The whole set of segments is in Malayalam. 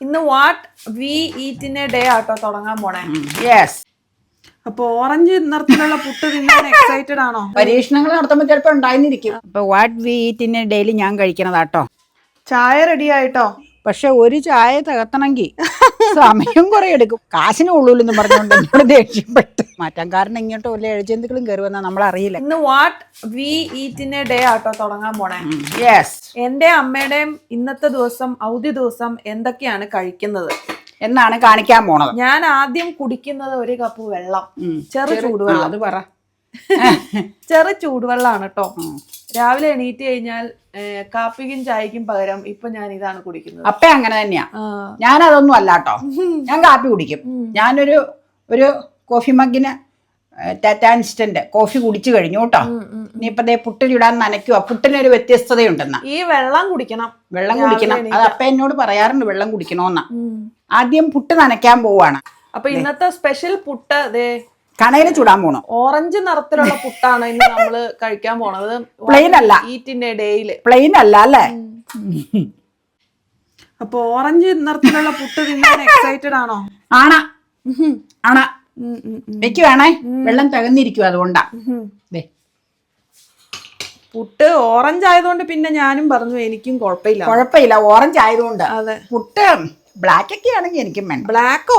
ഇന്ന് what we eat in a day ആട്ടോ തുടങ്ങാൻ പോണേ. യെസ് അപ്പൊ ഓറഞ്ച് നിറത്തിലുള്ള പുട്ട് തിന്നാൻ എക്സൈറ്റഡ് ആണോ? പരീക്ഷണങ്ങൾ നടത്തുമ്പോൾ ചിലപ്പോൾ ഉണ്ടായിരുന്നിരിക്കും അപ്പൊ വാട്ട് വി ഞാൻ കഴിക്കണതാട്ടോ. ചായ റെഡി ആയിട്ടോ? പക്ഷെ ഒരു ചായ തകർത്തണമെങ്കിൽ സമയം കുറെ എടുക്കും കാശിന് ഉള്ളൂലെന്ന് പറഞ്ഞുകൊണ്ട് എന്നോട് ദേഷ്യപ്പെട്ട്. മാറ്റാൻ കാരണം ഇങ്ങോട്ട് വല്ല എഴുചന്തുക്കളും കയറി വന്നാൽ നമ്മൾ അറിയില്ല ഇന്ന് വാട്ട് വി ഈറ്റിന്റെ ഡേ ആട്ടോ തുടങ്ങാൻ പോണേ. യെസ് എന്റെ അമ്മയുടെയും ഇന്നത്തെ ദിവസം ഔദ്യ ദിവസം എന്തൊക്കെയാണ് കഴിക്കുന്നത്? എന്നാണ് കാണിക്കാൻ പോണത്. ഞാൻ ആദ്യം കുടിക്കുന്നത് ഒരു കപ്പ് വെള്ളം. ചെറു ചൂടുവെള്ളം. അത് പറ. ചെറു ചൂടുവെള്ളമാണ് കേട്ടോ രാവിലെ എണീറ്റ് കഴിഞ്ഞാൽ കാപ്പിക്കും ചായക്കും പകരം ഇപ്പൊ ഞാൻ ഇതാണ് കുടിക്കുന്നത്. അപ്പൊ അങ്ങനെ തന്നെയാ. ഞാൻ അതൊന്നും അല്ല കേട്ടോ. ഞാൻ കാപ്പി കുടിക്കും. ഞാനൊരു ഒരു കോഫി മഗ്ഗിന് ടാറ്റാൻസ്റ്റന്റ് കോഫി കുടിച്ചു കഴിഞ്ഞു കേട്ടോ. ഇനിയിപ്പോ ദേ പുട്ടിലിടാൻ നനയ്ക്കുക പുട്ടിനൊരു വ്യത്യസ്തതയുണ്ടെന്ന. ഈ വെള്ളം കുടിക്കണം. വെള്ളം കുടിക്കണം. അത് അപ്പ എന്നോട് പറയാറുണ്ട് വെള്ളം കുടിക്കണോന്ന. ആദ്യം പുട്ട് നനയ്ക്കാൻ പോവാണ്. അപ്പൊ ഇന്നത്തെ സ്പെഷ്യൽ പുട്ട് കണയിൽ ചൂടാൻ പോണു. ഓറഞ്ച് നിറത്തിലുള്ള പുട്ടാണ് ഇന്ന് നമ്മൾ കഴിക്കാൻ പോണത്. പ്ലെയിൻ അല്ല. ഈറ്റിന്റെ ഡേയിൽ പ്ലെയിൻ അല്ല അല്ലേ? അപ്പൊ ഓറഞ്ച് നിറത്തിലുള്ള പുട്ട് തിന്നാൻ എക്സൈറ്റഡ് ആണോ? ആണ. ആണ. എനിക്ക് വേണേ. വെള്ളം തകന്നിരിക്കും അതുകൊണ്ടാ. ദേ. പുട്ട് ഓറഞ്ച് ആയതുകൊണ്ട് പിന്നെ ഞാനും പറഞ്ഞു എനിക്കും കുഴപ്പമില്ല. കുഴപ്പമില്ല ഓറഞ്ച് ആയതുകൊണ്ട്. അതെ. പുട്ട് ബ്ലാക്ക് ഒക്കെ ആണെങ്കിൽ എനിക്കും വേണം ബ്ലാക്കോ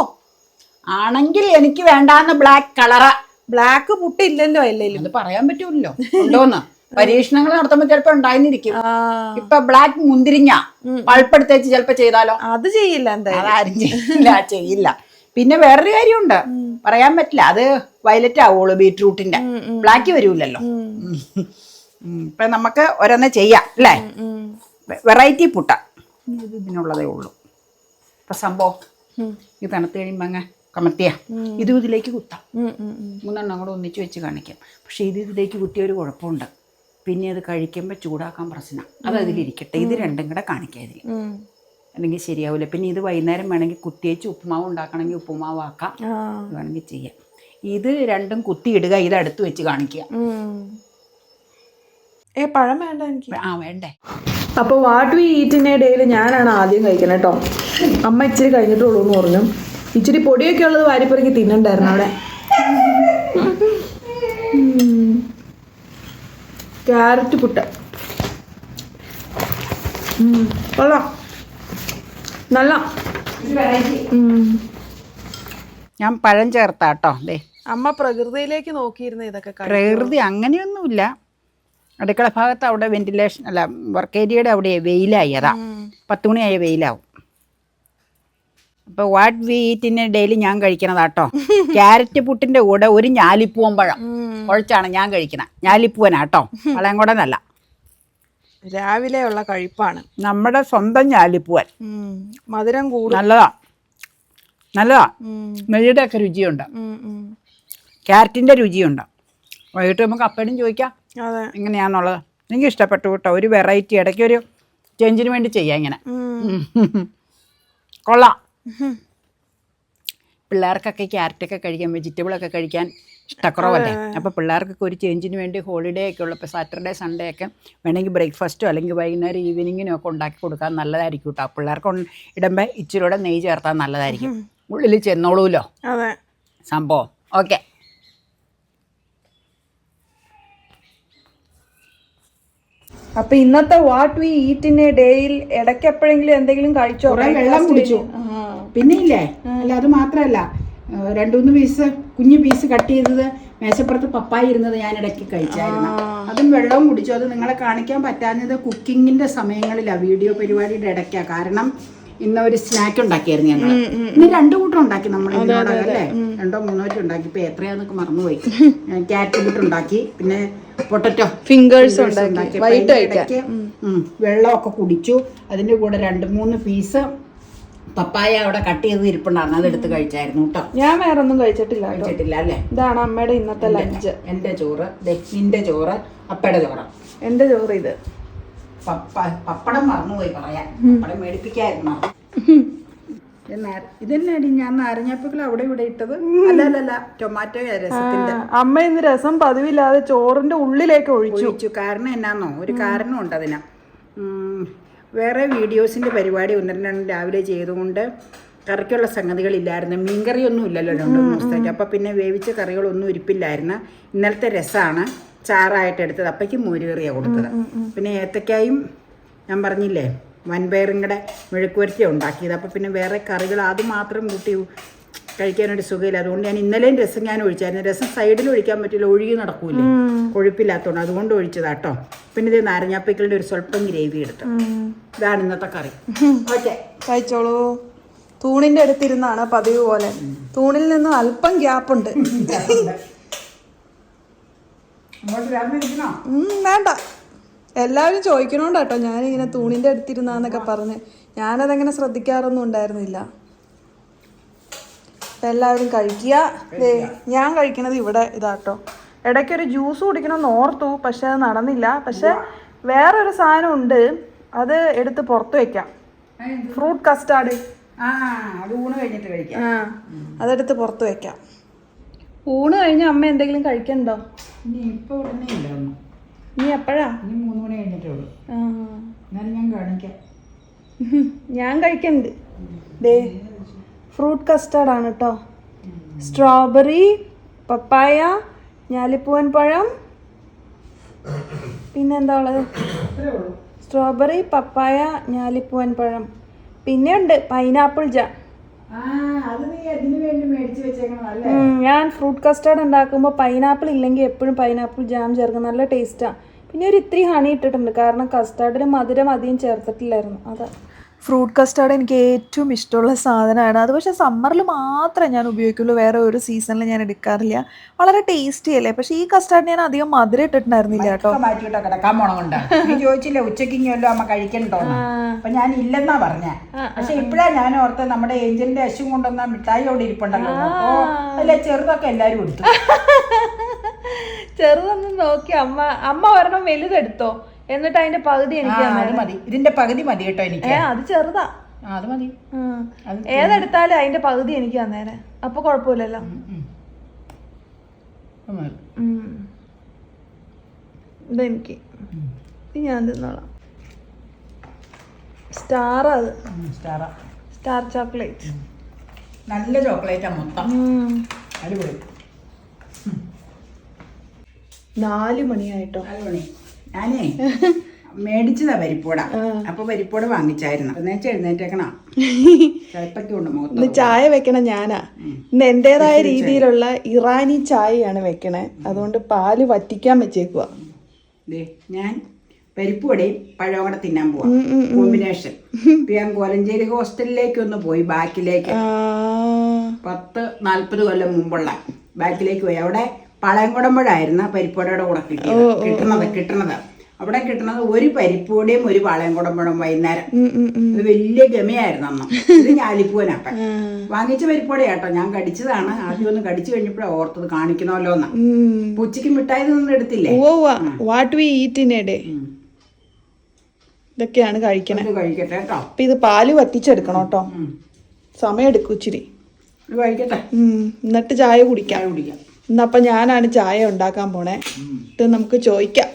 ആണെങ്കിൽ എനിക്ക് വേണ്ടാന്ന് ബ്ലാക്ക് കളറാ ബ്ലാക്ക് പുട്ടില്ലല്ലോ അല്ലേലും. അത് പറയാൻ പറ്റൂല്ലോ ഉണ്ടോന്ന്? പരീക്ഷണങ്ങൾ നടത്തുമ്പോ ചിലപ്പോ ഉണ്ടായിരുന്നിരിക്കും ഇപ്പൊ ബ്ലാക്ക് മുന്തിരിങ്ങ പൾപ്പെടുത്തേച്ച് ചിലപ്പോ ചെയ്താലോ? അത് ചെയ്യില്ല എന്തായാലും. അതാരും ചെയ്യില്ല ചെയ്യില്ല. പിന്നെ വേറൊരു കാര്യമുണ്ട്. പറയാൻ പറ്റില്ല. അത് വയലറ്റ് ആവുള്ളൂ ബീറ്റ്റൂട്ടിന്റെ ബ്ലാക്ക് വരൂലല്ലോ. ഇപ്പൊ നമുക്ക് ഓരോന്ന് ചെയ്യാം അല്ലേ? വെറൈറ്റി പുട്ട. ഇത് ഇതിനുള്ളതേ ഉള്ളൂ. ഇപ്പൊ സംഭവം. ഇത് തണുത്ത് കഴിയുമ്പോ അങ്ങ് കമത്തിയ. ഇതും ഇതിലേക്ക് കുത്താം. മൂന്നെണ്ണം കൂടെ ഒന്നിച്ച് വെച്ച് കാണിക്കാം. പക്ഷെ ഇത് ഇതിലേക്ക് കുത്തിയ ഒരു കുഴപ്പമുണ്ട്. പിന്നെ അത് കഴിക്കുമ്പോൾ ചൂടാക്കാൻ പ്രശ്നം. അത് അതിലിരിക്കട്ടെ. ഇത് രണ്ടും കൂടെ കാണിക്കാം ഇതിൽ അല്ലെങ്കിൽ ശരിയാവില്ല പിന്നെ ഇത് വൈകുന്നേരം വേണമെങ്കിൽ കുത്തിയേച്ച് ഉപ്പുമാവ് ഉണ്ടാക്കണമെങ്കിൽ ഉപ്പുമാവ് ആക്കാം. വേണമെങ്കിൽ ചെയ്യാം. ഇത് രണ്ടും കുത്തിയിടുക ഇത് അടുത്ത് വെച്ച് കാണിക്കുക. ഏ പഴം വേണ്ട എനിക്ക്. ആ വേണ്ടേ. അപ്പോൾ വാട്ട് വി ഈറ്റിന്റെ ഡേയിൽ ഞാനാണ് ആദ്യം കഴിക്കുന്നത് കേട്ടോ അമ്മ ഇച്ചിരി കഴിഞ്ഞിട്ടുള്ളൂ എന്ന് പറഞ്ഞു. ഇച്ചിരി പൊടിയൊക്കെ ഉള്ളത് വാരിപ്പറക്കി തിന്നണ്ടായിരുന്നു അവിടെ. ക്യാരറ്റ് പുട്ട്. കൊള്ളാം. നല്ല. ഞാൻ പഴം ചേർത്താട്ടോ. അല്ലേ അമ്മ പ്രകൃതിയിലേക്ക് നോക്കിയിരുന്ന ഇതൊക്കെ പ്രകൃതി അങ്ങനെയൊന്നുമില്ല. അടുക്കള ഭാഗത്ത് അവിടെ വെന്റിലേഷൻ അല്ല വർക്ക് ഏരിയയുടെ അവിടെ വെയിലായി അതാ. പത്ത് മണിയായ വെയിലാവും. അപ്പോൾ വാട്ട് വി ഈറ്റിന് ഡെയിലി ഞാൻ കഴിക്കണതാട്ടോ. ക്യാരറ്റ് പുട്ടിന്റെ കൂടെ ഒരു ഞാലിപ്പൂവൻ പഴം. കുഴച്ചാണ് ഞാൻ കഴിക്കണ. ഞാലിപ്പൂവനാട്ടോ. നല്ല രാവിലെ ഉള്ള കഴിപ്പാണ്. നമ്മുടെ സ്വന്തം ഞാലിപ്പൂവൻ. മധുരം കൂടും. നല്ലതാ. നല്ലതാ. നെയ്യുടെ ഒക്കെ രുചിയുണ്ട്. ക്യാരറ്റിന്റെ രുചിയുണ്ട്. വൈകിട്ട് നമുക്ക് അപ്പടും ചോദിക്കാം. എങ്ങനെയാന്നുള്ളത്? എനിക്ക് ഇഷ്ടപ്പെട്ടു കേട്ടോ. ഒരു വെറൈറ്റി ഇടയ്ക്ക് ഒരു ചേഞ്ചിന് വേണ്ടി ചെയ്യാം ഇങ്ങനെ. കൊള്ളാം. പിള്ളേർക്കൊക്കെ ക്യാരറ്റൊക്കെ കഴിക്കാൻ വെജിറ്റബിളൊക്കെ കഴിക്കാൻ ഇഷ്ടക്കുറവല്ലേ? അപ്പോൾ പിള്ളേർക്കൊക്കെ ഒരു ചേഞ്ചിന് വേണ്ടി ഹോളിഡേ ഒക്കെ ഉള്ളപ്പോൾ സാറ്റർഡേ സൺഡേ ഒക്കെ വേണമെങ്കിൽ ബ്രേക്ക്ഫാസ്റ്റോ അല്ലെങ്കിൽ വൈകുന്നേരം ഈവനിങ്ങിനോ ഒക്കെ ഉണ്ടാക്കി കൊടുക്കാൻ നല്ലതായിരിക്കും കേട്ടോ പിള്ളേർക്ക് ഇടുമ്പോൾ ഇച്ചിരൂടെ നെയ്യ് ചേർത്താൽ നല്ലതായിരിക്കും. ഉള്ളിൽ ചെന്നോളൂല്ലോ സംഭവം. ഓക്കെ അപ്പൊ ഇന്നത്തെ വാട്ട് വി ഈറ്റിന്റെ ഡേയിൽ ഇടയ്ക്ക് എപ്പോഴെങ്കിലും എന്തെങ്കിലും കഴിച്ചോ? കുറേ വെള്ളം കുടിച്ചു. പിന്നെ ഇല്ലേ അല്ല അത് മാത്രമല്ല. രണ്ടുമൂന്ന് രണ്ട് മൂന്ന് പീസ് കുഞ്ഞു പീസ് കട്ട് ചെയ്തത് മേശപ്പുറത്ത് പപ്പായി ഇരുന്നത് ഞാൻ ഇടയ്ക്ക് കഴിച്ചായിരുന്നു. അതും വെള്ളവും കുടിച്ചു. അത് നിങ്ങളെ കാണിക്കാൻ പറ്റാഞ്ഞത് കുക്കിങ്ങിന്റെ സമയങ്ങളിലാണ് വീഡിയോ പരിപാടിയുടെ ഇടയ്ക്കാണ് കാരണം ഇന്ന് ഒരു സ്നാക്ക് ഉണ്ടാക്കിയായിരുന്നു ഞങ്ങൾ ഇന്ന് രണ്ടു കൂട്ടം ഉണ്ടാക്കി നമ്മൾ ഇതിനോടകം അല്ലേ? രണ്ടോ മൂന്നോ ഉണ്ടാക്കി. ഇപ്പൊ എത്രയാന്നൊക്കെ മറന്നുപോയി. ക്യാറ്റ് ബുട്ട് ഉണ്ടാക്കി. പിന്നെ പൊട്ടറ്റോ. ഫിംഗേഴ്സ് ഉണ്ടാക്കി. ഇടയ്ക്ക് വെള്ളമൊക്കെ കുടിച്ചു. അതിന്റെ കൂടെ രണ്ട് മൂന്ന് പീസ് പപ്പായ അവിടെ കട്ട് ചെയ്ത് ഇരിപ്പുണ്ടായിരുന്നു. അതെടുത്ത് കഴിച്ചായിരുന്നു കേട്ടോ. ഞാൻ വേറെ ഒന്നും കഴിച്ചിട്ടില്ല കഴിച്ചിട്ടില്ല അല്ലേ? ഇതാണ് അമ്മയുടെ ഇന്നത്തെ ലഞ്ച് എന്റെ ചോറ്. നിന്റെ ചോറ് അപ്പയുടെ ചോറ്. എന്റെ ചോറ് ഇത്. പപ്പ പപ്പടം മറന്നുപോയി പറയാൻ. പപ്പടം മേടിപ്പിക്കായിരുന്നു. ഇതെന്നാടി ഞാൻ നാരങ്ങാപ്പിക്കൽ അവിടെ ഇവിടെ ഇട്ടത്. അല്ല അല്ല അല്ല ടൊമാറ്റോ രസത്തിന്റെ അമ്മ ഇന്ന് രസം പതിവില്ലാതെ ചോറിന്റെ ഉള്ളിലേക്ക് ഒഴിച്ചു. കാരണം എന്നാന്നോ? ഒരു കാരണമുണ്ട് ഉണ്ട് ഉം, വേറെ വീഡിയോസിന്റെ പരിപാടി ഒന്ന് രണ്ടെണ്ണം രാവിലെ ചെയ്തുകൊണ്ട് കറിക്കുള്ള സംഗതികളില്ലായിരുന്നു. മീൻകറിയൊന്നും ഇല്ലല്ലോ രണ്ടു ദിവസത്തേക്ക് അപ്പോൾ പിന്നെ വേവിച്ച കറികളൊന്നും ഇരിപ്പില്ലായിരുന്നു. ഇന്നലത്തെ രസമാണ്. ചാറായിട്ട് എടുത്തത്. അപ്പയ്ക്ക് മോരുകറിയാണ് കൊടുത്തത്. പിന്നെ ഏത്തക്കായും ഞാൻ പറഞ്ഞില്ലേ വൻപയറും കൂടെ മെഴുക്കുവരട്ടിയാണ് ഉണ്ടാക്കിയത്. അപ്പോൾ പിന്നെ വേറെ കറികൾ അത് മാത്രം കൂട്ടി കഴിക്കാനൊരു സുഖമില്ല. അതുകൊണ്ട് ഞാൻ ഇന്നലെയും രസം ഞാൻ ഒഴിച്ചായിരുന്നു. രസം സൈഡിൽ ഒഴിക്കാൻ പറ്റില്ല ഒഴുകി നടക്കൂലേ കൊഴുപ്പില്ലാത്തതുകൊണ്ട് അതുകൊണ്ട് ഒഴിച്ചതാ കേട്ടോ പിന്നെ ഇത് നാരങ്ങാപ്പിക്കലിന്റെ ഒരു സ്വല്പം ഗ്രേവി എടുത്തു. ഇതാണ് ഇന്നത്തെ കറി. ഓക്കെ. കഴിച്ചോളൂ. തൂണിന്റെ അടുത്തിരുന്നാണ് പതിവ് പോലെ. തൂണിൽ നിന്നും അല്പം ഗ്യാപ്പ് ഉണ്ട്. വേണ്ട. എല്ലാവരും ചോദിക്കണോണ്ടാട്ടോ ഞാനിങ്ങനെ തൂണിന്റെ അടുത്തിരുന്നാന്നൊക്കെ പറഞ്ഞ്. ഞാനതങ്ങനെ ശ്രദ്ധിക്കാറൊന്നും ഉണ്ടായിരുന്നില്ല. എല്ലാവരും കഴിക്കുക. ഞാൻ കഴിക്കണത് ഇവിടെ ഇതാട്ടോ. ഇടയ്ക്കൊരു ജ്യൂസ് കുടിക്കണമെന്ന് ഓർത്തു പക്ഷെ അത് നടന്നില്ല. പക്ഷെ വേറൊരു സാധനം ഉണ്ട്. അത് എടുത്ത് പുറത്ത് വെക്കാം. Fruit custard. ആ അതെടുത്ത് പുറത്ത് വെക്കാം. ഊണ് കഴിഞ്ഞ അമ്മ എന്തെങ്കിലും കഴിക്കണ്ടോ? നീ എപ്പോഴാ? ഇനി മൂന്ന് മണി കഴിഞ്ഞിട്ടേ ഉള്ളൂ. ആ. ഞാൻ കാണിക്കാം. ഞാൻ കഴിക്കണ്ട്. ദേ ഫ്രൂട്ട് കസ്റ്റാർഡ് ആണ് കേട്ടോ സ്ട്രോബെറി പപ്പായ ഞാലിപ്പൂവൻ പഴം. പിന്നെന്താ ഉള്ളത്? സ്ട്രോബെറി പപ്പായ ഞാലിപ്പൂവൻ പഴം. പിന്നെ ഉണ്ട് പൈനാപ്പിൾ ജാം. ഞാൻ ഫ്രൂട്ട് കസ്റ്റാർഡ് ഉണ്ടാക്കുമ്പോൾ പൈനാപ്പിൾ ഇല്ലെങ്കിൽ എപ്പോഴും പൈനാപ്പിൾ ജാം ചേർക്കും. നല്ല ടേസ്റ്റാണ് പിന്നെ ഒരു ഇത്തിരി ഹണി ഇട്ടിട്ടുണ്ട്. കാരണം കസ്റ്റാർഡിന് മധുരം അധികം ചേർത്തിട്ടില്ലായിരുന്നു. അതാ. ഫ്രൂട്ട് കസ്റ്റാർഡ് എനിക്ക് ഏറ്റവും ഇഷ്ടമുള്ള സാധനമാണ്. അത് പക്ഷേ സമ്മറിൽ മാത്രമേ ഞാൻ ഉപയോഗിക്കുള്ളൂ. വേറെ ഒരു സീസണിൽ ഞാൻ എടുക്കാറില്ല. വളരെ ടേസ്റ്റി അല്ലേ? പക്ഷേ ഈ കസ്റ്റാർഡ് ഞാൻ അധികം മധുരം ഇട്ടിട്ടുണ്ടായിരുന്നില്ല കേട്ടോ. ഒക്കെ മാറ്റിയിട്ടോ കിടക്കാൻ പോണമുണ്ട് നീ ചോദിച്ചില്ല ഉച്ചയ്ക്ക് ഇങ്ങല്ലോ അമ്മ കഴിക്കണ്ടോ അപ്പൊ ഞാൻ ഇല്ലെന്നാ പറഞ്ഞ. പക്ഷെ ഇപ്പഴാ ഞാൻ ഓർത്ത് നമ്മുടെ ഏഞ്ചലിന്റെ അശ്വം കൊണ്ടുവന്ന മിഠായി അവിടെ ഇരിപ്പുണ്ടല്ലോ. അപ്പോ അല്ല ചെറുതൊക്കെ എല്ലാരും എടുത്തു. ചെറുതൊന്നും നോക്കി അമ്മ അമ്മ ഒരെണ്ണം വലുതെടുത്തോ? എന്നിട്ട് അതിന്റെ പകുതി എനിക്ക് അത് മതി. ഇതിന്റെ പകുതി മതി കേട്ടോ എനിക്ക്. ഏ അത് ചെറുതാ. അത് മതി. ഏതെടുത്താലും അതിന്റെ പകുതി എനിക്ക് തന്നേരെ അപ്പൊ കുഴപ്പമില്ലല്ലോ. ഇതെനിക്ക് ഇത് ഞാൻ തിന്നോളാം. സ്റ്റാർ അത്. സ്റ്റാറാ. Star chocolate. നല്ല ചോക്ലേറ്റാ മൊത്തം. അടിപൊളി. നാല് മണിയായിട്ടോ. അടിപൊളി ഞാനേ മേടിച്ചതാ പരിപ്പോട അപ്പൊ പരിപ്പോട വാങ്ങിച്ചായിരുന്നു. എന്നുവെച്ചാൽ എഴുന്നേറ്റേക്കണം? ഉണ്ട് മുഖത്ത് ചായ വെക്കണ ഞാനാ. ഇന്ന് എന്റേതായ രീതിയിലുള്ള ഇറാനി ചായയാണ് വെക്കണേ. അതുകൊണ്ട് പാൽ വറ്റിക്കാൻ വെച്ചേക്കുക ഞാൻ പരിപ്പുവടയും പഴവും കൂടെ തിന്നാൻ പോവാം. കോമ്പിനേഷൻ ഞാൻ കോലഞ്ചേരി ഹോസ്റ്റലിലേക്ക് ഒന്ന് പോയി ബാക്കിലേക്ക്. പത്ത് നാൽപ്പത് കൊല്ലം മുമ്പുള്ള ബാക്കിലേക്ക് പോയി. അവിടെ പാളയംകുടമ്പഴായിരുന്നു പരിപ്പുവടയുടെ കൂടെ കിട്ടിയത്. കിട്ടണത് കിട്ടണത്. അവിടെ കിട്ടണത് ഒരു പരിപ്പുവടയും ഒരു പാളയംകുടമ്പഴം വൈകുന്നേരം. അത് വലിയ ഗമയായിരുന്നു അന്ന്. ഇത് ഞാലിപ്പൂവനപ്പൻ വാങ്ങിച്ച പരിപ്പോടി കേട്ടോ. ഞാൻ കടിച്ചതാണ്. ആദ്യം ഒന്ന് കടിച്ചു കഴിഞ്ഞപ്പോഴാണ് ഓർത്തത് കാണിക്കണമല്ലോ എന്ന്. ഉച്ചയ്ക്ക് മിഠായി ഒന്നും എടുത്തില്ലേ? What we. Eat in a day ഇതൊക്കെയാണ് കഴിക്കണത് ഇത് കഴിക്കട്ടെ കേട്ടോ. അപ്പൊ ഇത് പാൽ വറ്റിച്ചെടുക്കണം കേട്ടോ. സമയം എടുക്കും ഇച്ചിരി. ഇത് കഴിക്കട്ടെ. എന്നിട്ട് ചായ കുടിക്കാം. കുടിക്കാം. ഇന്നപ്പം ഞാനാണ് ചായ ഉണ്ടാക്കാൻ പോണേ. ഇത് നമുക്ക് ചോദിക്കാം.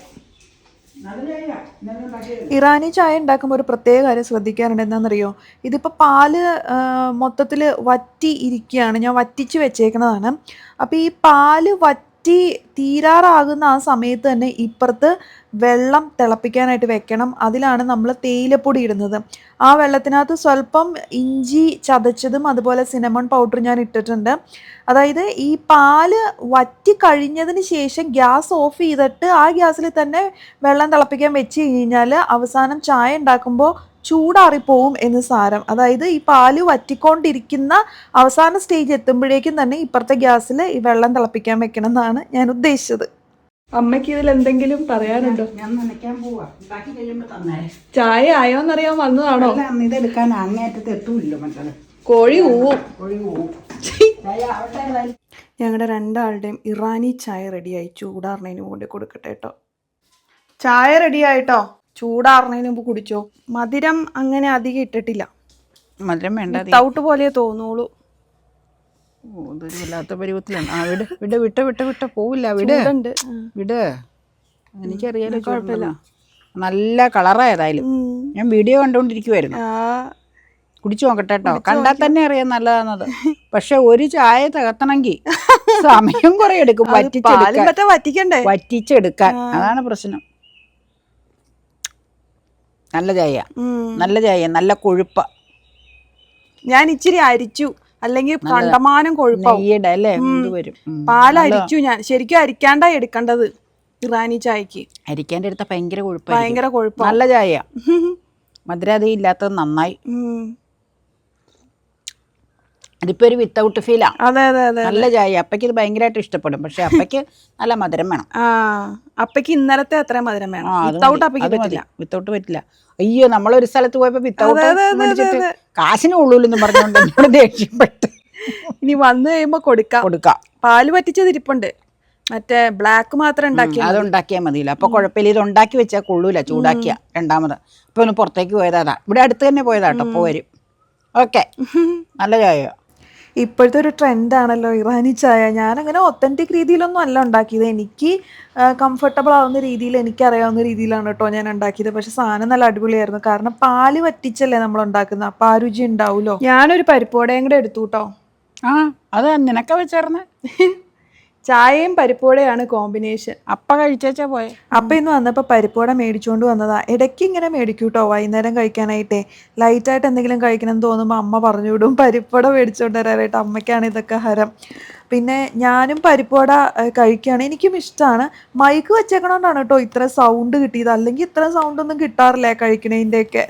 ഇറാനി ചായ ഉണ്ടാക്കുമ്പോൾ ഒരു പ്രത്യേക കാര്യം ശ്രദ്ധിക്കാറുണ്ട് എന്താണെന്നറിയോ? ഇതിപ്പോൾ പാൽ മൊത്തത്തിൽ വറ്റി ഇരിക്കുകയാണ്. ഞാൻ വറ്റിച്ച് വെച്ചേക്കുന്നതാണ്. അപ്പോൾ ഈ പാൽ വറ്റി തീരാറാകുന്ന ആ സമയത്ത് തന്നെ ഇപ്പുറത്ത് വെള്ളം തിളപ്പിക്കാനായിട്ട് വെക്കണം. അതിലാണ് നമ്മൾ തേയിലപ്പൊടി ഇടുന്നത്. ആ വെള്ളത്തിനകത്ത് സ്വല്പം ഇഞ്ചി ചതച്ചതും അതുപോലെ സിനമൺ പൗഡർ ഞാൻ ഇട്ടിട്ടുണ്ട്. അതായത് ഈ പാൽ വറ്റി കഴിഞ്ഞതിന് ശേഷം ഗ്യാസ് ഓഫ് ചെയ്തിട്ട് ആ ഗ്യാസിൽ തന്നെ വെള്ളം തിളപ്പിക്കാൻ വെച്ച് കഴിഞ്ഞാൽ അവസാനം ചായ ഉണ്ടാക്കുമ്പോൾ ചൂടാറിപ്പോവും എന്ന് സാരം. അതായത് ഈ പാൽ വറ്റിക്കൊണ്ടിരിക്കുന്ന അവസാന സ്റ്റേജ് എത്തുമ്പോഴേക്കും തന്നെ ഇപ്പുറത്തെ ഗ്യാസിൽ ഈ വെള്ളം തിളപ്പിക്കാൻ വെക്കണം എന്നാണ് ഞാൻ ഉദ്ദേശിച്ചത്. അമ്മയ്ക്ക് ഇതിൽ എന്തെങ്കിലും പറയാനുണ്ടോ? ഞാൻ നനയ്ക്കാൻ പോവാ. ബാക്കി കഴിയുമ്പോ ചായ ആയോന്നറിയാൻ വന്നതാണോ? ഇതെടുക്കാൻ അങ്ങേറ്റത്ത് എത്തൂല്ലോ മക്കളെ. കോഴി ഊവും. കോഴി ചായ ആവട്ടെ. ഞങ്ങളുടെ രണ്ടാളുടെയും ഇറാനി ചായ റെഡിയായി. ചൂടാറിനും കൊണ്ട് കൊടുക്കട്ടെ കേട്ടോ ചായ റെഡിയായിട്ടോ? ചൂടാറിനും മുമ്പ് കുടിച്ചോ? മധുരം അങ്ങനെ അധികം ഇട്ടിട്ടില്ല. മധുരം വേണ്ട തൗട്ട് പോലെ തോന്നുള്ളൂ. ഇതൊരു വല്ലാത്ത പരുവത്തിലാണ്. ആ വിട് വിട് വിട്ട വിട്ട വിട്ട പോവില്ല വിട്. വിട്. എനിക്കറിയാലോ കുഴപ്പമില്ല. നല്ല കളറായതായാലും ഞാൻ വീഡിയോ കണ്ടുകൊണ്ടിരിക്കുവായിരുന്നു കുടിച്ചു നോക്കട്ടെ കേട്ടോ കണ്ടാൽ തന്നെ അറിയാം നല്ലതാണത് പക്ഷെ ഒരു ചായ തകർത്തണമെങ്കിൽ സമയം കുറെ എടുക്കും. വറ്റിച്ചെടുക്കാൻ. വറ്റിച്ചെടുക്കാൻ. അതാണ് പ്രശ്നം. നല്ല ചായ. നല്ല ചായ. നല്ല കൊഴുപ്പ. ഞാൻ ഇച്ചിരി അരിച്ചു. അല്ലെങ്കിൽ കണ്ടമാനം കൊഴുപ്പാവും. പാലരിച്ചു അല്ലേ? വരും ഉം. ഞാൻ. ശരിക്കും അരിക്കാണ്ടാ എടുക്കേണ്ടത് ഇറാനി ചായക്ക്. അരിക്കാന്റെ എടുത്ത ഭയങ്കര കൊഴുപ്പ് ഭയങ്കര കൊഴുപ്പ്. നല്ല ചായ. മധുരാതി ഇല്ലാത്തത് നന്നായി. ഇതിപ്പോ ഒരു വിത്തൗട്ട് ഫീലാ അതെ അതെ അതെ നല്ല ചായ. അപ്പയ്ക്ക് ഇത് ഭയങ്കരമായിട്ട് ഇഷ്ടപ്പെടും. പക്ഷെ അപ്പയ്ക്ക് നല്ല മധുരം വേണം. ആ അപ്പക്ക് ഇന്നലത്തെ അത്ര മധുരം വേണം. വിത്തൗട്ട് മതി. പറ്റില്ല. വിത്തൗട്ട് പറ്റില്ല. അയ്യോ നമ്മളൊരു സ്ഥലത്ത് പോയപ്പോ വിത്തൗട്ട് മേടിച്ചിട്ട് അതെ. കാശിന് ഉള്ളൂലെന്ന് പറഞ്ഞുകൊണ്ട് എന്നോട് ദേഷ്യപ്പെട്ട്. ഇനി വന്നു കഴിയുമ്പോ കൊടുക്കാം. കൊടുക്കാം. പാൽ പറ്റിച്ചത് ഇരിപ്പുണ്ട്. മറ്റേ ബ്ലാക്ക് മാത്രം ഉണ്ടാക്കി അത് ഉണ്ടാക്കിയാൽ മതിയില്ല. അപ്പൊ കുഴപ്പമില്ല. ഇത് ഉണ്ടാക്കി വെച്ചാൽ കൊള്ളൂല ചൂടാക്കിയ. രണ്ടാമത്. അപ്പൊ ഒന്ന് പുറത്തേക്ക് പോയതാ ഇവിടെ അടുത്ത് തന്നെ പോയതാട്ടോ പോരും ഓക്കെ നല്ല ചായ ഇപ്പോഴത്തെ ഒരു ട്രെൻഡാണല്ലോ ഇറാനി ചായ. ഞാനങ്ങനെ ഒത്തന്റിക് ഒത്തന്റിക് രീതിയിലൊന്നും അല്ല ഉണ്ടാക്കിയത്. എനിക്ക് കംഫർട്ടബിൾ ആവുന്ന രീതിയിൽ എനിക്കറിയാവുന്ന രീതിയിലാണ് കേട്ടോ ഞാൻ ഉണ്ടാക്കിയത്. പക്ഷെ സാധനം നല്ല അടിപൊളിയായിരുന്നു. കാരണം പാൽ വറ്റിച്ചല്ലേ നമ്മൾ ഉണ്ടാക്കുന്നത്. അപ്പം ആ രുചി ഉണ്ടാവുമല്ലോ. ഞാനൊരു പരിപ്പോടയും കൂടെ എടുത്തു കേട്ടോ. ആ അത് നിനക്ക വെച്ചേർന്ന്? ചായയും പരിപ്പോടെയാണ് കോമ്പിനേഷൻ അപ്പ കഴിച്ചാ പോയെ. അപ്പ ഇന്ന് വന്നപ്പോൾ പരിപ്പോട മേടിച്ചുകൊണ്ട് വന്നതാ. ഇടയ്ക്ക് ഇങ്ങനെ മേടിക്കൂട്ടോ കേട്ടോ വൈകുന്നേരം കഴിക്കാനായിട്ടേ. ലൈറ്റായിട്ട് എന്തെങ്കിലും കഴിക്കണം എന്ന് തോന്നുമ്പോൾ അമ്മ പറഞ്ഞു വിടും പരിപ്പോട മേടിച്ചുകൊണ്ട് വരാനായിട്ട് അമ്മയ്ക്കാണ് ഇതൊക്കെ ഹരം. പിന്നെ ഞാനും പരിപ്പോട കഴിക്കുകയാണ് എനിക്കും ഇഷ്ടമാണ് മൈക്ക് വെച്ചേക്കണോണ്ടാണ് കേട്ടോ ഇത്ര സൗണ്ട് കിട്ടിയത്. അല്ലെങ്കിൽ ഇത്ര സൗണ്ട് ഒന്നും കിട്ടാറില്ല കഴിക്കണതിന്റെയൊക്കെ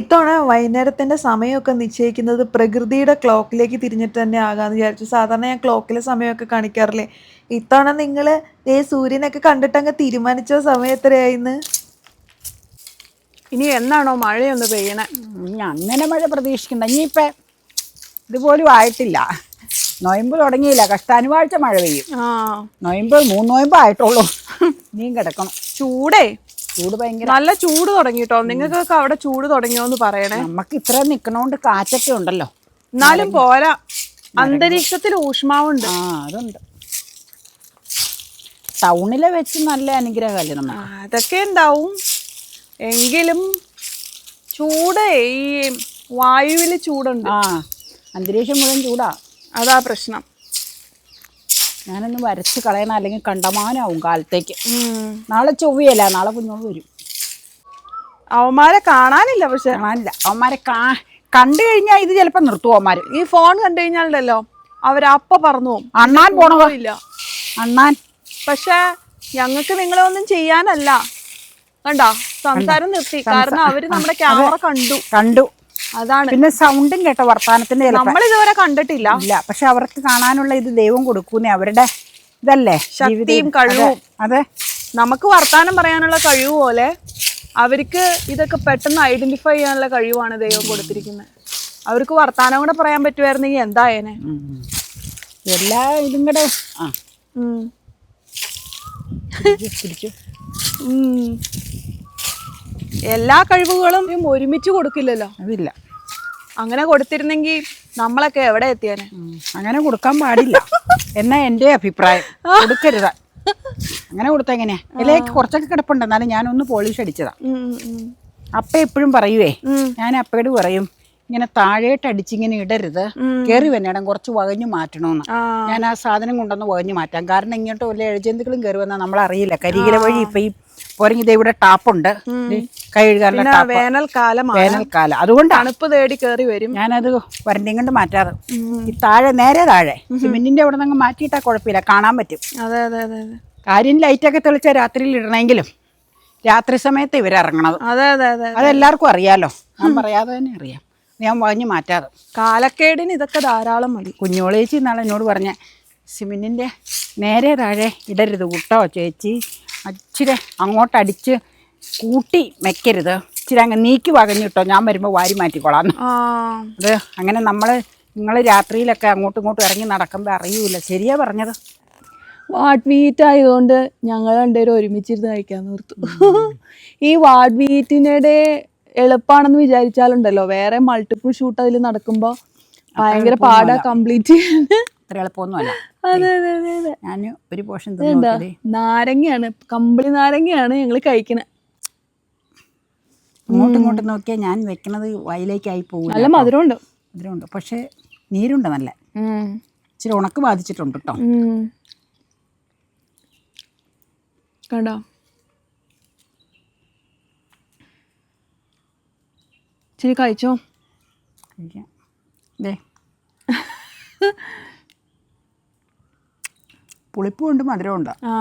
ഇത്തവണ വൈകുന്നേരത്തിന്റെ സമയമൊക്കെ നിശ്ചയിക്കുന്നത് പ്രകൃതിയുടെ ക്ലോക്കിലേക്ക് തിരിഞ്ഞിട്ട് തന്നെ ആകാന്ന് വിചാരിച്ചു. സാധാരണ ഞാൻ ക്ലോക്കിലെ സമയമൊക്കെ കാണിക്കാറില്ലേ? ഇത്തവണ നിങ്ങൾ ദേ സൂര്യനൊക്കെ കണ്ടിട്ടങ്ങ് തീരുമാനിച്ച സമയം എത്രയായിന്ന്? ഇനി എന്നാണോ മഴയൊന്ന് പെയ്യണേ? ഇനി അങ്ങനെ മഴ പ്രതീക്ഷിക്കണ്ട. ഇനിയിപ്പ ഇതുപോലും ആയിട്ടില്ല. നൊയമ്പ് തുടങ്ങിയില്ല. കഷ്ടാനുവാഴ്ച മഴ പെയ്യും. ആ. നൊയമ്പ് മൂന്ന് നൊയമ്പ് ആയിട്ടുള്ളൂ. ഇനിയും കിടക്കണം. ചൂടേ? ചൂട് ഭയങ്കര നല്ല ചൂട് തുടങ്ങിട്ടോ? നിങ്ങൾക്കൊക്കെ അവിടെ ചൂട് തുടങ്ങിയോന്ന് പറയണേ. നമുക്ക് ഇത്ര നിൽക്കണോണ്ട് കാറ്റൊക്കെ ഉണ്ടല്ലോ. എന്നാലും പോരാ. അന്തരീക്ഷത്തിൽ ഊഷ്മാവുണ്ട്. ആ അതുണ്ട്. ടൗണിലെ വെച്ച് നല്ല അനുഗ്രഹമല്ലേ നമ്മൾ അതൊക്കെ ഉണ്ടാവും. എങ്കിലും ചൂട് ഈ വായുവിൽ ചൂടുണ്ട്. ആ അന്തരീക്ഷം മുഴുവൻ ചൂടാ. അതാ പ്രശ്നം. ഞാനൊന്ന് വരച്ച് കളയണം അല്ലെങ്കിൽ കണ്ടമാനാവും കാലത്തേക്ക്. നാളെ ചൊവ്വയല്ല നാളെ കുഞ്ഞോട് വരും. അവന്മാരെ കാണാനില്ല പക്ഷെ. കാണാനില്ല. അവന്മാരെ കാ കണ്ടു കഴിഞ്ഞാൽ ഇത് ചിലപ്പോൾ നിർത്തും അവന്മാർ ഈ ഫോൺ കണ്ടു കഴിഞ്ഞാലുണ്ടല്ലോ അവരപ്പ പറഞ്ഞു പോകും. അണ്ണാൻ പോണോ ഇല്ല. അണ്ണാൻ. പക്ഷെ ഞങ്ങൾക്ക് നിങ്ങളെ ഒന്നും ചെയ്യാനല്ല. കണ്ടോ? സംസാരം നിർത്തി. കാരണം അവർ നമ്മുടെ ക്യാമറ കണ്ടു. കണ്ടു. അതാണ്. പിന്നെ സൗണ്ടും കേട്ടോ വർത്താനത്തിന്റെ നമ്മൾ ഇതുവരെ കണ്ടിട്ടില്ല. ഇല്ല പക്ഷെ അവർക്ക് കാണാനുള്ള ഇത് ദൈവം കൊടുക്കുന്നേ അവരുടെ ഇതല്ലേ ശക്തിയും. കഴിവും. അതെ. നമുക്ക് വർത്താനം പറയാനുള്ള കഴിവ് പോലെ അവർക്ക് ഇതൊക്കെ പെട്ടെന്ന് ഐഡന്റിഫൈ ചെയ്യാനുള്ള കഴിവാണ് ദൈവം കൊടുത്തിരിക്കുന്നത് അവർക്ക് വർത്താനം കൂടെ പറയാൻ പറ്റുമായിരുന്നെങ്കിൽ എന്തായേനെ. എല്ലാ ഇതും കൂടെ ആ. എല്ലാ കഴിവുകളും ഒരുമിച്ച് കൊടുക്കില്ലല്ലോ. അതില്ല. അങ്ങനെ കൊടുത്തിരുന്നെങ്കിൽ നമ്മളൊക്കെ എവിടെ എത്തിയാനെ? അങ്ങനെ കൊടുക്കാൻ പാടില്ല. എന്നാ എന്റെ അഭിപ്രായം. കൊടുക്കരുത്. അങ്ങനെ കൊടുത്ത എങ്ങനെയാ? ഇതിലേക്ക് കുറച്ചൊക്കെ കിടപ്പുണ്ട്. എന്നാലും ഞാനൊന്ന് പോളിഷ് അടിച്ചതാ. അപ്പ എപ്പോഴും പറയുവേ ഞാൻ അപ്പയോട് പറയും ഇങ്ങനെ താഴേട്ട് അടിച്ചിങ്ങനെ ഇടരുത്. കയറി വന്നിടം കുറച്ച് വകഞ്ഞു മാറ്റണമെന്ന് ഞാൻ ആ സാധനം കൊണ്ടൊന്ന് വകഞ്ഞു മാറ്റാം. കാരണം ഇങ്ങോട്ട് വല്ല എഴുജന്തുക്കളും കയറി വന്നാൽ നമ്മൾ അറിയില്ല കരികില വഴി ഇപ്പൊ ഈ പോരെങ്കിൽ ഇവിടെ ടാപ്പുണ്ട്. കൈ കഴുകാനുള്ള വേനൽക്കാലം വേനൽക്കാലം. അതുകൊണ്ടാണ് തണുപ്പ് തേടി കയറി വരും. ഞാനത് വരണ്ടിയും കൊണ്ട് മാറ്റാറ്. ഈ താഴെ നേരെ താഴെ. സിമെന്റിന്റെ അവിടെ നിന്ന് മാറ്റിയിട്ടാ കുഴപ്പമില്ല. കാണാൻ പറ്റും. അതെ അതെ അതെ കാര്യം ലൈറ്റൊക്കെ തെളിച്ച രാത്രിയിൽ ഇടണമെങ്കിലും രാത്രി സമയത്ത് ഇവരിറങ്ങണത് അതെ അതെ അതെ അതെല്ലാവർക്കും അറിയാലോ. ഞാൻ പറയാതെ തന്നെ അറിയാം. ഞാൻ പറഞ്ഞു മാറ്റാതെ കാലക്കേടിന് ഇതൊക്കെ ധാരാളം മതി. കുഞ്ഞോളേച്ചി എന്നാണ് എന്നോട് പറഞ്ഞ സിമെന്റിന്റെ നേരെ താഴെ ഇടരുത് കുട്ടോ ചേച്ചി. ഇച്ചിരി അങ്ങോട്ടടിച്ച് കൂട്ടി വെക്കരുത് ഇച്ചിരി അങ്ങ് നീക്കി വകഞ്ഞിട്ടോ ഞാൻ വരുമ്പോൾ വാരി മാറ്റിക്കോളാം. ആ. അത് അങ്ങനെ നമ്മൾ നിങ്ങൾ രാത്രിയിലൊക്കെ അങ്ങോട്ടും ഇങ്ങോട്ടും ഇറങ്ങി നടക്കുമ്പോൾ അറിയൂല. ശരിയാ പറഞ്ഞത്. വാട്ട് വീറ്റ് ആയതുകൊണ്ട് ഞങ്ങൾ രണ്ടുപേരും ഒരുമിച്ചിരുന്ന് കഴിക്കാൻ നിർത്തും. ഈ വാട്ട് വീറ്റിനിടെ എളുപ്പാണെന്ന് വിചാരിച്ചാലുണ്ടല്ലോ. വേറെ മൾട്ടിപ്പിൾ ഷൂട്ട് അതിൽ നടക്കുമ്പോൾ ഭയങ്കര പാടാ കംപ്ലീറ്റ് ചെയ്യാൻ. അത്ര എളുപ്പമൊന്നുമല്ല. അതെ അതെ അതെ അതെ. ഞാൻ ഒരു പോർഷൻ നാരങ്ങയാണ്. കമ്പിളി നാരങ്ങയാണ് ഞങ്ങൾ കഴിക്കണേ. അങ്ങോട്ടും ഇങ്ങോട്ടും നോക്കിയാൽ ഞാൻ വെക്കണത് വയലേക്കായി പോകും നല്ല മധുരമുണ്ട്. മധുരമുണ്ട്. പക്ഷേ നീരുണ്ട് നല്ല. ഇച്ചിരി ഉണക്ക് ബാധിച്ചിട്ടുണ്ട് കേട്ടോ. കണ്ടോ? ഇച്ചിരി കഴിച്ചോ കഴിക്കാം ദേ പുളിപ്പുണ്ട് മധുരമുണ്ട്. ആ.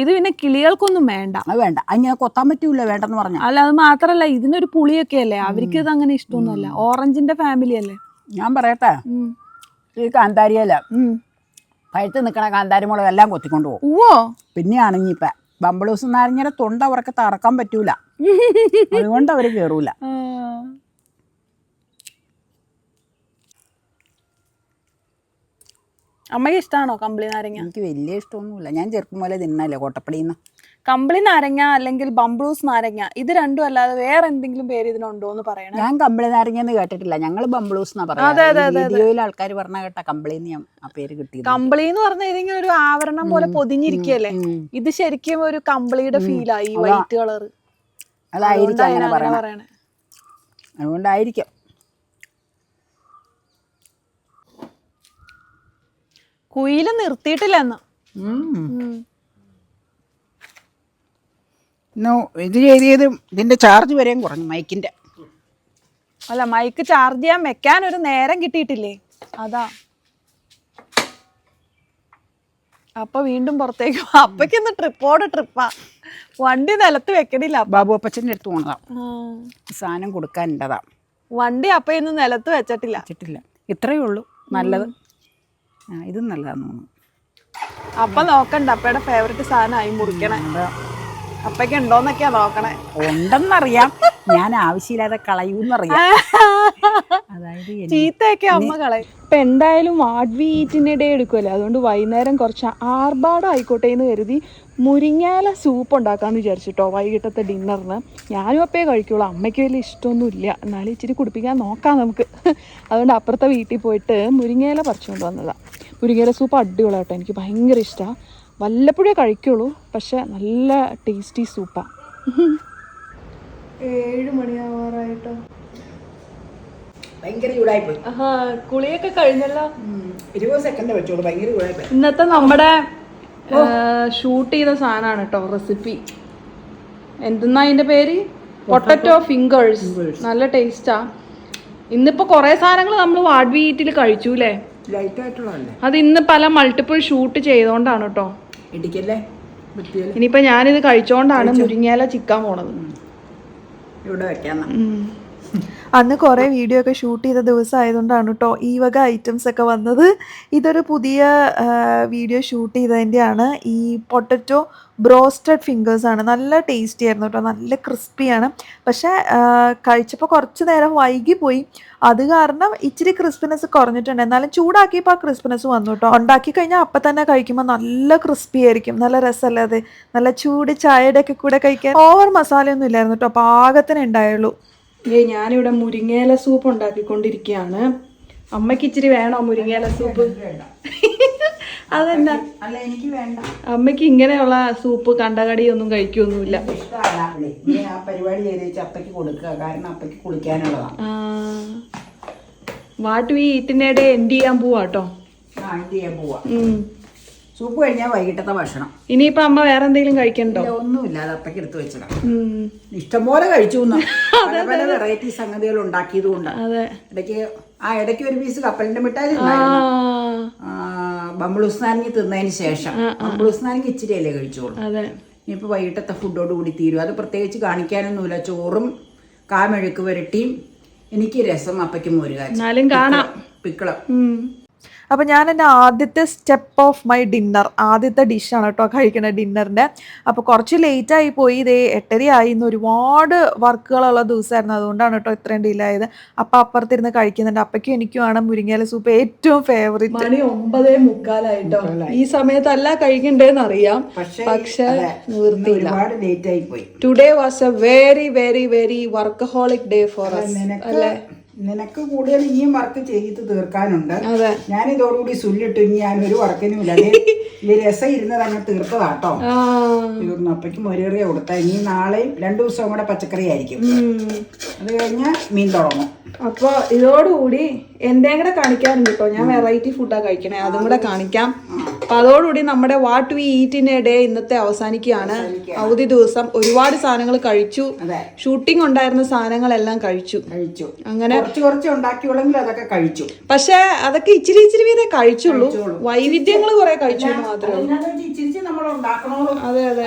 ഇത് പിന്നെ കിളികൾക്കൊന്നും വേണ്ട. അത് വേണ്ട. അങ്ങനെ കൊത്താൻ പറ്റൂല വേണ്ടെന്ന് പറഞ്ഞു? അല്ല അത് മാത്രല്ല ഇതിനൊരു പുളിയൊക്കെ അല്ലേ? അവർക്ക് ഇത് അങ്ങനെ ഇഷ്ടമൊന്നുമല്ല. ഓറഞ്ചിന്റെ ഫാമിലി അല്ലേ? ഞാൻ പറയട്ടെ. ഈ കാന്താരിയല്ല. പഴുത്ത് നിൽക്കണ കാന്താരി മുളക് എല്ലാം കൊത്തിക്കൊണ്ട് പോകും. ഉവ്വോ? പിന്നെയാണ് ഇനിയിപ്പം ബംബിളൂസ് നാരങ്ങയുടെ തൊണ്ട അവർക്ക് തറക്കാൻ പറ്റൂല. അതുകൊണ്ട് അവർ കയറൂല അമ്മയ്ക്ക് ഇഷ്ടമാണോ കമ്പിളി നാരങ്ങ? എനിക്ക് വലിയ ഇഷ്ടമൊന്നുമില്ല. ഞാൻ ചെറുപ്പം പോലെ തിന്നല്ലേ കോട്ടപ്പടിയിൽ നിന്ന് കമ്പിളി നാരങ്ങ അല്ലെങ്കിൽ ബംബ്ലൂസ് നാരങ്ങ ഇത് രണ്ടും അല്ലാതെ വേറെ എന്തെങ്കിലും പേര് ഇതിനുണ്ടോ എന്ന് പറയണം. ഞാൻ കമ്പിളി നാരങ്ങ എന്ന് കേട്ടിട്ടില്ല. ഞങ്ങൾ ബംബ്ലൂസ് എന്നാ വീഡിയോയിൽ ആൾക്കാർ പറഞ്ഞ കേട്ട കമ്പിളി ഞാൻ ആ പേര് കിട്ടി കമ്പിളി എന്ന് പറഞ്ഞാൽ ഇതിങ്ങനെ ഒരു ആവരണം പോലെ പൊതിഞ്ഞിരിക്കല്ലേ ഇത് ശരിക്കും ഒരു കമ്പിളിയുടെ ഫീലായി വൈറ്റ് കളർ അതായിരിക്കും അങ്ങനെ പറയണേ. അതുകൊണ്ടായിരിക്കും. കുയിൽ നിർത്തിയിട്ടില്ല ഇത് ചെയ്തത് ഇതിന്റെ ചാർജ് വരെയും കുറഞ്ഞു മൈക്കിന്റെ അല്ല മൈക്ക് ചാർജ് ചെയ്യാൻ വെക്കാൻ ഒരു നേരം കിട്ടിയിട്ടില്ലേ? അതാ. അപ്പൊ വീണ്ടും പുറത്തേക്ക് അപ്പക്കൊന്ന് ട്രിപ്പോട് ട്രിപ്പാ വണ്ടി നിലത്ത് വെക്കണില്ല ബാബു അപ്പച്ചന്റെ അടുത്ത് പോണതാ. സാധനം കൊടുക്കാനുണ്ടതാ. വണ്ടി അപ്പ ഇന്ന് നിലത്ത് വെച്ചിട്ടില്ല. വെച്ചിട്ടില്ല. ഇത്രയേ ഉള്ളൂ. നല്ലത്. ആ ഇതും നല്ലതാന്ന് തോന്നുന്നു. അപ്പ നോക്കണ്ട. അപ്പയുടെ ഫേവററ്റ് സാധനമായി മുറിക്കണേ. അപ്പയ്ക്ക് ഉണ്ടോന്നൊക്കെയാ നോക്കണേ. ഉണ്ടെന്നറിയാം. ഞാൻ ആവശ്യമില്ലാതെ കളയൂന്നറിയാം. അതായത് ചീത്തയൊക്കെ അമ്മ കളയും. ഇപ്പൊ എന്തായാലും വാഡ് വി ഈറ്റിനിടെ എടുക്കുമല്ലോ അതുകൊണ്ട് വൈകുന്നേരം കുറച്ച് ആർഭാടം ആയിക്കോട്ടെ എന്ന് കരുതി മുരിങ്ങാല സൂപ്പ് ഉണ്ടാക്കാന്ന് വിചാരിച്ചിട്ടോ വൈകിട്ടത്തെ ഡിന്നറിന് ഞാനും അപ്പേ കഴിക്കുള്ളൂ. അമ്മയ്ക്ക് വലിയ ഇഷ്ടമൊന്നും ഇല്ല എന്നാലും ഇച്ചിരി കുടിപ്പിക്കാൻ നോക്കാം നമുക്ക്. അതുകൊണ്ട് അപ്പുറത്തെ വീട്ടിൽ പോയിട്ട് മുരിങ്ങയില പറിച്ചുകൊണ്ട് വന്നതാണ് മുരിങ്ങയില സൂപ്പ് അടിപൊളി കേട്ടോ എനിക്ക് ഭയങ്കര ഇഷ്ടമാണ് വല്ലപ്പോഴേ കഴിക്കുള്ളൂ പക്ഷെ നല്ല ടേസ്റ്റി സൂപ്പാണ് ഏഴ് മണിയാവാറായിട്ടോ? ഭയങ്കര ആഹാ കുളിയൊക്കെ കഴിഞ്ഞല്ലോ? ഇരുപത് സെക്കൻഡ് വെച്ചോളൂ ഭയങ്കര ചൂടായിപ്പോയി. ഇന്നത്തെ നമ്മുടെ ഷൂട്ട് ചെയ്ത സാധനമാണ് കേട്ടോ റെസിപ്പി എന്തെന്നാ അതിന്റെ പേര്? പൊട്ടറ്റോ ഫിംഗേഴ്സ് നല്ല ടേസ്റ്റാ ഇന്നിപ്പോ കുറെ സാധനങ്ങൾ നമ്മൾ വാഡ് വീട്ടിൽ കഴിച്ചു അല്ലേ അത് ഇന്ന് പല മൾട്ടിപ്പിൾ ഷൂട്ട് ചെയ്തോണ്ടാണ് കേട്ടോ ഇടിക്കല്ലേ? ഇനിയിപ്പോ ഞാനിത് കഴിച്ചോണ്ടാണ് മുരിങ്ങയില ചിക്കാൻ പോണത്. ഇവിടെ വെക്കാന്നാ. ഉം. അന്ന് കുറേ വീഡിയോ ഒക്കെ ഷൂട്ട് ചെയ്ത ദിവസം ആയതുകൊണ്ടാണ് കേട്ടോ ഈ വക ഐറ്റംസ് ഒക്കെ വന്നത്. ഇതൊരു പുതിയ വീഡിയോ ഷൂട്ട് ചെയ്തതിന്റെയാണ് ഈ പൊട്ടറ്റോ ബ്രോസ്റ്റഡ് ഫിംഗേഴ്സ് ആണ്. നല്ല ടേസ്റ്റി ആയിരുന്നു കേട്ടോ നല്ല ക്രിസ്പിയാണ് പക്ഷേ കഴിച്ചപ്പോൾ കുറച്ച് നേരം വൈകിപ്പോയി. അത് കാരണം ഇച്ചിരി ക്രിസ്പിനെസ് കുറഞ്ഞിട്ടുണ്ട്. എന്നാലും ചൂടാക്കിയപ്പോൾ ആ ക്രിസ്പിനെസ് വന്നു കേട്ടോ ഉണ്ടാക്കി കഴിഞ്ഞാൽ അപ്പം തന്നെ കഴിക്കുമ്പോൾ നല്ല ക്രിസ്പി ആയിരിക്കും. നല്ല രസമല്ലേ അത്? നല്ല ചൂട് ചായയുടെ ഒക്കെ കൂടെ കഴിക്കാൻ. ഓവർ മസാലയൊന്നും ഇല്ലായിരുന്നു കേട്ടോ പാകത്തിന് ഉണ്ടായുള്ളൂ. ഞാനിവിടെ മുരിങ്ങേല സൂപ്പ് ഉണ്ടാക്കിക്കൊണ്ടിരിക്കുകയാണ്. അമ്മയ്ക്ക് ഇച്ചിരി വേണോ മുരിങ്ങേല സൂപ്പ് വേണ്ട. അമ്മയ്ക്ക് ഇങ്ങനെയുള്ള സൂപ്പ് കണ്ടകടി ഒന്നും കഴിക്കൊന്നുമില്ല പരിപാടി അപ്പയ്ക്ക് കൊടുക്കുക. കാരണം അപ്പയ്ക്ക് കുളിക്കാനുള്ളതാണ് വാട്ട് വി ഈറ്റിനിടെ എൻഡ് ചെയ്യാൻ പോവാട്ടോ ചെയ്യാൻ പോവാ. സൂപ്പ് കഴിഞ്ഞാൽ വൈകിട്ടത്തെ ഭക്ഷണം. ഇനിയിപ്പോ അമ്മ വേറെ എന്തെങ്കിലും കഴിക്കണ്ടോ? ഇല്ല, ഒന്നുമില്ല അത് അപ്പയ്ക്ക് എടുത്തു വെച്ചതാ. ഇഷ്ടംപോലെ കഴിച്ചു പല പല വെറൈറ്റി സംഗതികൾ ഉണ്ടാക്കിയത് കൊണ്ട് ഇടയ്ക്ക് ആ ഇടയ്ക്ക് ഒരു പീസ് കപ്പലിന്റെ മിഠായി ബമ്പിളൂസ് നാരങ്ങ തിന്നതിന് ശേഷം. ബമ്പിളൂസ് ഇച്ചിരി ഇച്ചിരിയല്ലേ കഴിച്ചോളൂ ഇനിയിപ്പോൾ വൈകിട്ടത്തെ ഫുഡോട് കൂടി തീരും. അത് പ്രത്യേകിച്ച് കാണിക്കാനൊന്നുമില്ല. ചോറും കാമെഴുക്ക് വരട്ടിയും. എനിക്ക് രസം അപ്പയ്ക്ക് കാണാം. പിക്കളം. അപ്പോൾ ഞാൻ എന്റെ ആദ്യത്തെ സ്റ്റെപ്പ് ഓഫ് മൈ ഡിന്നർ ആദ്യത്തെ ഡിഷാണ് കേട്ടോ കഴിക്കുന്ന ഡിന്നറിന്റെ അപ്പോൾ കുറച്ച് ലേറ്റായി പോയി ഇതേ എട്ടരയായി ഇന്ന് ഒരുപാട് വർക്കുകളുള്ള ദിവസമായിരുന്നു അതുകൊണ്ടാണ് കേട്ടോ ഇത്രയും ഡിലേ ആയത്. അപ്പോൾ അപ്പുറത്തിരുന്ന് കഴിക്കുന്നുണ്ട്. അപ്പയ്ക്കും എനിക്കുമാണ് മുരിങ്ങയില സൂപ്പ് ഏറ്റവും ഫേവറേറ്റ് മണി ഒമ്പതേ മുക്കാലായിട്ടോ. ഈ സമയത്തല്ല കഴിക്കണ്ടേന്ന് അറിയാം. പക്ഷേ today was a very very very workaholic day for us അല്ലേ? നിനക്ക് കൂടുതൽ ഇനിയും വർക്ക് ചെയ്ത് തീർക്കാനുണ്ട്. ഞാൻ ഇതോടുകൂടി സുല്ലിട്ട് ഇനി ഞാൻ ഒരു വർക്കിനും ഇല്ല ഈ രസം ഇരുന്ന് തന്നെ തീർത്തതാട്ടോ. തീർന്നു അപ്പയ്ക്ക് മൊരേറിയ കൊടുത്ത. ഇനി നാളെയും രണ്ടു ദിവസവും കൂടെ പച്ചക്കറി ആയിരിക്കും. അത് കഴിഞ്ഞാൽ മീൻ തുടങ്ങും. അപ്പോൾ ഇതോടുകൂടി എന്റെ കൂടെ കാണിക്കാറുണ്ട് കേട്ടോ ഞാൻ വെറൈറ്റി ഫുഡാ കഴിക്കണേ. അതും കൂടെ കാണിക്കാം. അപ്പൊ അതോടുകൂടി നമ്മുടെ വാട്ട് വി ഈറ്റിന്റെ ഡേ ഇന്നത്തെ അവസാനിക്കുകയാണ്. അവധി ദിവസം ഒരുപാട് സാധനങ്ങൾ കഴിച്ചു. ഷൂട്ടിംഗ് ഉണ്ടായിരുന്ന സാധനങ്ങളെല്ലാം കഴിച്ചു. കഴിച്ചു. അങ്ങനെ കുറച്ച് കുറച്ച് ഉണ്ടാക്കിയുള്ളെങ്കിൽ അതൊക്കെ കഴിച്ചു. പക്ഷെ അതൊക്കെ ഇച്ചിരി ഇച്ചിരി വീതേ കഴിച്ചുള്ളൂ. വൈവിധ്യങ്ങൾ കുറെ കഴിച്ചു മാത്രമേ അതെ അതെ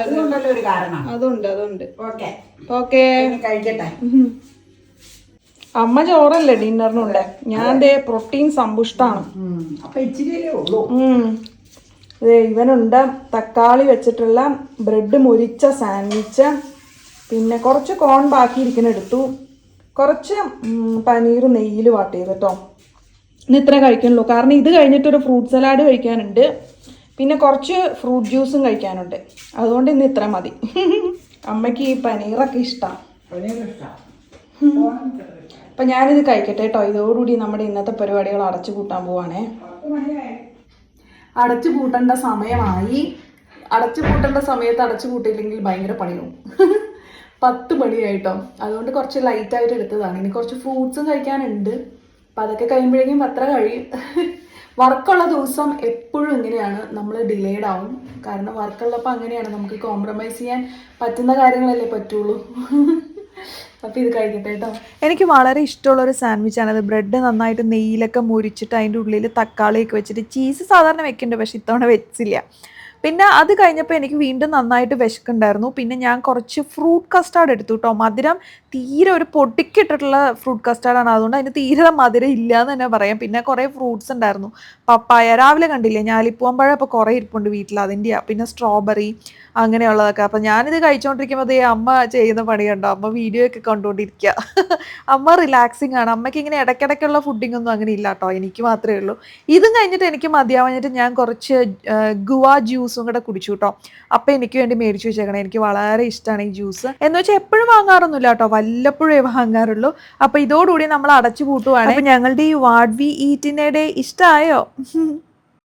അതുണ്ട് അതുണ്ട്. ഓക്കെ. ഓക്കേ. കഴിക്കട്ടെ. അമ്മ ചോറല്ലേ ഡിന്നറിനുള്ളേ? ഞാൻ ദേ പ്രോട്ടീൻ സമ്പുഷ്ടാണ്. ഇവനുണ്ട് തക്കാളി വെച്ചിട്ടുള്ള ബ്രെഡ് മുരിച്ച സാൻഡ്വിച്ച് പിന്നെ കുറച്ച് കോൺ ബാക്കിയിരിക്കുന്ന എടുത്തു. കുറച്ച് പനീർ നെയ്യിൽ വാട്ട് ചെയ്ത് കേട്ടോ. ഇന്ന് ഇത്ര കഴിക്കണല്ലോ കാരണം ഇത് കഴിഞ്ഞിട്ടൊരു ഫ്രൂട്ട് സലാഡ് കഴിക്കാനുണ്ട്. പിന്നെ കുറച്ച് ഫ്രൂട്ട് ജ്യൂസും കഴിക്കാനുണ്ട്. അതുകൊണ്ട് ഇന്ന് ഇത്ര മതി. അമ്മയ്ക്ക് ഈ പനീറൊക്കെ ഇഷ്ടമാണ്. അപ്പം ഞാനിത് കഴിക്കട്ടെ കേട്ടോ. ഇതോടുകൂടി നമ്മുടെ ഇന്നത്തെ പരിപാടികൾ അടച്ചു കൂട്ടാൻ പോവാണേ. അടച്ചു കൂട്ടേണ്ട സമയമായി. അടച്ചു കൂട്ടേണ്ട സമയത്ത് അടച്ചു കൂട്ടിയില്ലെങ്കിൽ ഭയങ്കര പണിയാവും. പത്ത് മണിയായിട്ടോ അതുകൊണ്ട് കുറച്ച് ലൈറ്റ് ആയിട്ട് എടുത്തതാണ്. ഇനി കുറച്ച് ഫ്രൂട്ട്സും കഴിക്കാനുണ്ട്. അപ്പം അതൊക്കെ കഴിയുമ്പോഴേക്കും പത്ര കഴിയും. വർക്കുള്ള ദിവസം എപ്പോഴും ഇങ്ങനെയാണ്. നമ്മൾ ഡിലേഡ് ആവും. കാരണം വർക്കുള്ളപ്പോൾ അങ്ങനെയാണ്. നമുക്ക് കോംപ്രമൈസ് ചെയ്യാൻ പറ്റുന്ന കാര്യങ്ങളല്ലേ പറ്റുള്ളൂ. അപ്പം ഇത് എനിക്ക് വളരെ ഇഷ്ടമുള്ള ഒരു സാൻഡ്വിച്ചാണ് അത്. ബ്രെഡ് നന്നായിട്ട് നെയ്യിലൊക്കെ മുരിച്ചിട്ട് അതിന്റെ ഉള്ളിൽ തക്കാളിയൊക്കെ വെച്ചിട്ട് ചീസ് സാധാരണ വെക്കുന്നുണ്ട് പക്ഷെ ഇത്തവണ വെച്ചില്ല. പിന്നെ അത് കഴിഞ്ഞപ്പോൾ എനിക്ക് വീണ്ടും നന്നായിട്ട് വിശക്കുണ്ടായിരുന്നു. പിന്നെ ഞാൻ കുറച്ച് ഫ്രൂട്ട് കസ്റ്റാർഡ് എടുത്തു കേട്ടോ മധുരം തീരെ ഒരു പൊട്ടിക്കിട്ടിട്ടുള്ള ഫ്രൂട്ട് കസ്റ്റാർഡാണ് അതുകൊണ്ട് അതിന് തീരെ മധുരം ഇല്ല എന്ന് തന്നെ പറയാം. പിന്നെ കുറേ ഫ്രൂട്ട്സ് ഉണ്ടായിരുന്നു. പപ്പായ രാവിലെ കണ്ടില്ലേ? ഞാലിപ്പൂവമ്പഴം അപ്പോൾ കുറേ ഇരിപ്പുണ്ട് വീട്ടിൽ അതിന്റെയാണ് പിന്നെ സ്ട്രോബെറി അങ്ങനെയുള്ളതൊക്കെ. അപ്പം ഞാനിത് കഴിച്ചുകൊണ്ടിരിക്കുമ്പോൾ ദേ അമ്മ ചെയ്യുന്ന പണി കണ്ടോ അമ്മ വീഡിയോ ഒക്കെ കണ്ടുകൊണ്ടിരിക്കുക അമ്മ റിലാക്സിങ് ആണ്. അമ്മയ്ക്ക് ഇങ്ങനെ ഇടയ്ക്കിടയ്ക്കുള്ള ഫുഡിംഗ് ഒന്നും അങ്ങനെ ഇല്ല കേട്ടോ എനിക്ക് മാത്രമേ ഉള്ളൂ. ഇതും കഴിഞ്ഞിട്ട് എനിക്ക് മതിയാവാഞ്ഞിട്ട് ഞാൻ കുറച്ച് ഗുവ ജ്യൂസും കൂടെ കുടിച്ചു കേട്ടോ അപ്പം എനിക്ക് വേണ്ടി മേടിച്ചു വെച്ചേക്കണേ. എനിക്ക് വളരെ ഇഷ്ടമാണ് ഈ ജ്യൂസ്. എന്ന് വെച്ചാൽ എപ്പോഴും വാങ്ങാറൊന്നുമില്ല കേട്ടോ വല്ലപ്പോഴേ വാങ്ങാറുള്ളൂ. അപ്പം ഇതോടുകൂടി നമ്മൾ അടച്ചു പൂട്ടുവാണ്. ഞങ്ങളുടെ ഈ വാഡ് വി ഈറ്റിനെ ഇഷ്ടമായോ